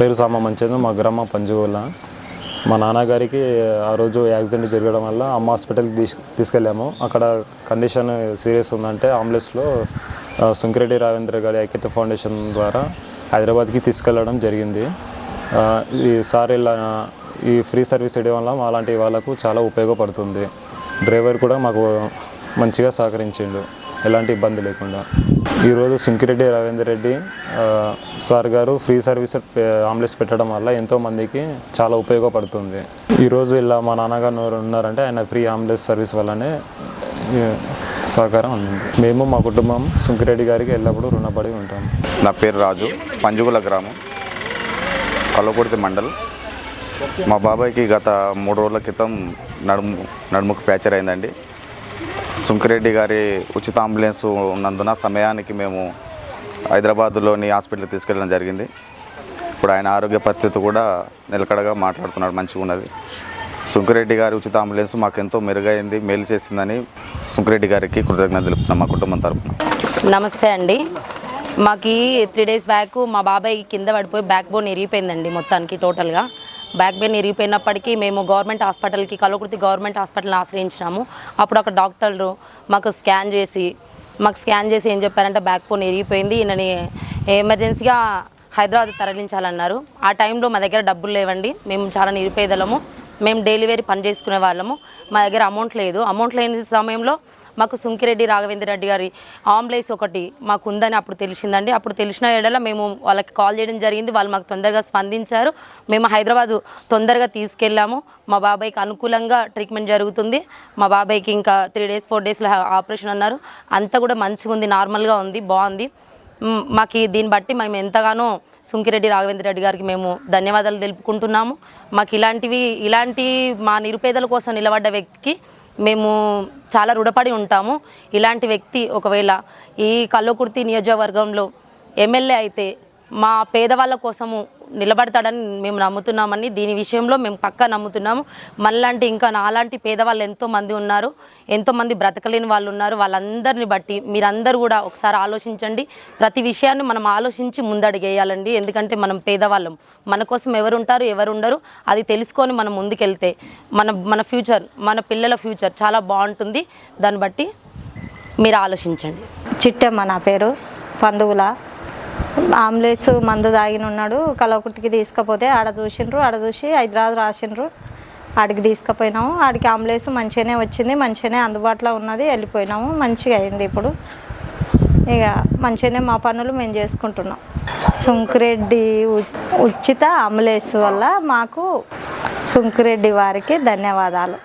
పేరు సామ మంచిది మా గ్రామ పంజుగోల మా నాన్నగారికి ఆ రోజు యాక్సిడెంట్ జరగడం వల్ల అమ్మ హాస్పిటల్కి తీసు తీసుకెళ్ళాము. అక్కడ కండిషన్ సీరియస్ ఉందంటే అంబులెన్స్లో సుంకిరెడ్డి రావేంద్ర గారి ఐక్యత ఫౌండేషన్ ద్వారా హైదరాబాద్కి తీసుకెళ్ళడం జరిగింది. ఈ సార్ ఇలా ఈ ఫ్రీ సర్వీస్ ఇవ్వడం వల్ల అలాంటి వాళ్ళకు చాలా ఉపయోగపడుతుంది. డ్రైవర్ కూడా మాకు మంచిగా సహకరించిండు. ఎలాంటి ఇబ్బంది లేకుండా. ఈరోజు సుంకిరెడ్డి రవీందర్ రెడ్డి సార్ గారు ఫ్రీ సర్వీస్ ఆంబులెన్స్ పెట్టడం వల్ల ఎంతో మందికి చాలా ఉపయోగపడుతుంది. ఈరోజు ఇలా మా నాన్నగారు ఉన్నారంటే ఆయన ఫ్రీ ఆంబులెన్స్ సర్వీస్ వల్లనే సహకారం ఉంది మేము మా కుటుంబం సుంకిరెడ్డి గారికి ఎల్లప్పుడూ రుణపడి ఉంటాం. నా పేరు రాజు పంజుగుల గ్రామం కల్లకుర్తి మండల్. మా బాబాయ్కి గత మూడు రోజుల క్రితం నడుము నడుముకు ఫ్రాక్చర్ అయిందండి. సుంకిరెడ్డి గారి ఉచిత అంబులెన్స్ ఉన్నందున సమయానికి మేము హైదరాబాద్లోని హాస్పిటల్కి తీసుకెళ్ళడం జరిగింది. ఇప్పుడు ఆయన ఆరోగ్య పరిస్థితి కూడా నిలకడగా మాట్లాడుతున్నాడు మంచిగా ఉన్నది. సుంకిరెడ్డి గారి ఉచిత అంబులెన్స్ మాకు ఎంతో మెరుగైంది మేలు చేసిందని సుంకిరెడ్డి గారికి కృతజ్ఞత తెలుపుతున్నాం మా కుటుంబం తరఫున నమస్తే అండి. మాకు త్రీ డేస్ బ్యాక్ మా బాబాయ్ కింద పడిపోయి బ్యాక్ బోన్ ఎరిగిపోయిందండి మొత్తానికి టోటల్గా. బ్యాక్ బోన్ ఇరిగిపోయినప్పటికీ మేము గవర్నమెంట్ హాస్పిటల్కి కలకృతి గవర్నమెంట్ హాస్పిటల్ని ఆశ్రయించినాము. అప్పుడు అక్కడ డాక్టర్లు మాకు స్కాన్ చేసి మాకు స్కాన్ చేసి ఏం చెప్పారంటే బ్యాక్ బోన్ ఇరిగిపోయింది ఈయనని ఎమర్జెన్సీగా హైదరాబాద్ తరలించాలన్నారు. ఆ టైంలో మా దగ్గర డబ్బులు లేవండి మేము చాలా నిరుపేదలము. మేము డైలీ పని చేసుకునే వాళ్ళము. మా దగ్గర అమౌంట్ లేదు. అమౌంట్ లేని సమయంలో మాకు సుంకిరెడ్డి రాఘవేంద్ర రెడ్డి గారి ఆంబులెన్స్ ఒకటి మాకు ఉందని అప్పుడు తెలిసిందండి. అప్పుడు తెలిసిన ఏడల మేము వాళ్ళకి కాల్ చేయడం జరిగింది. వాళ్ళు మాకు తొందరగా స్పందించారు. మేము హైదరాబాదు తొందరగా తీసుకెళ్ళాము. మా బాబాయ్కి అనుకూలంగా ట్రీట్మెంట్ జరుగుతుంది. మా బాబాయ్కి ఇంకా త్రీ డేస్ ఫోర్ డేస్లో ఆపరేషన్ అన్నారు. అంతా కూడా మంచిగా ఉంది నార్మల్గా ఉంది బాగుంది. మాకు దీన్ని బట్టి మేము ఎంతగానో సుంకిరెడ్డి రాఘవేంద్ర రెడ్డి గారికి మేము ధన్యవాదాలు తెలుపుకుంటున్నాము. మాకు ఇలాంటివి ఇలాంటి మా నిరుపేదల కోసం నిలబడ్డ వ్యక్తికి మేము చాలా రుణపడి ఉంటాము. ఇలాంటి వ్యక్తి ఒకవేళ ఈ కల్లోకుర్తి నియోజకవర్గంలో ఎమ్మెల్యే అయితే మా పేదవాళ్ళ కోసము నిలబడతాడని మేము నమ్ముతున్నామని దీని విషయంలో మేము పక్కా నమ్ముతున్నాము. మళ్ళంటి ఇంకా నాలాంటి పేదవాళ్ళు ఎంతోమంది ఉన్నారు ఎంతోమంది బ్రతకలేని వాళ్ళు ఉన్నారు. వాళ్ళందరిని బట్టి మీరందరూ కూడా ఒకసారి ఆలోచించండి. ప్రతి విషయాన్ని మనం ఆలోచించి ముందడిగేయాలండి. ఎందుకంటే మనం పేదవాళ్ళం. మన కోసం ఎవరు ఉంటారు ఎవరు ఉండరు అది తెలుసుకొని మనం ముందుకెళ్తే మన మన ఫ్యూచర్ మన పిల్లల ఫ్యూచర్ చాలా బాగుంటుంది. దాన్ని బట్టి మీరు ఆలోచించండి. చిట్టమ్మ నా పేరు. పండుగల ఆంబులెన్స్ మందు తాగిన ఉన్నాడు. కలవకుర్తికి తీసుకపోతే ఆడ చూసిండ్రు ఆడ చూసి హైదరాబాద్ రాసిండ్రు. ఆడికి తీసుకుపోయినాము. ఆడికి అంబులెన్స్ మంచిగానే వచ్చింది మంచిగానే అందుబాటులో ఉన్నది వెళ్ళిపోయినాము. మంచిగా అయింది ఇప్పుడు. ఇక మంచిగానే మా పనులు మేము చేసుకుంటున్నాం. సుంకిరెడ్డి ఉచిత అంబులెన్స్ వల్ల మాకు సుంకిరెడ్డి వారికి ధన్యవాదాలు.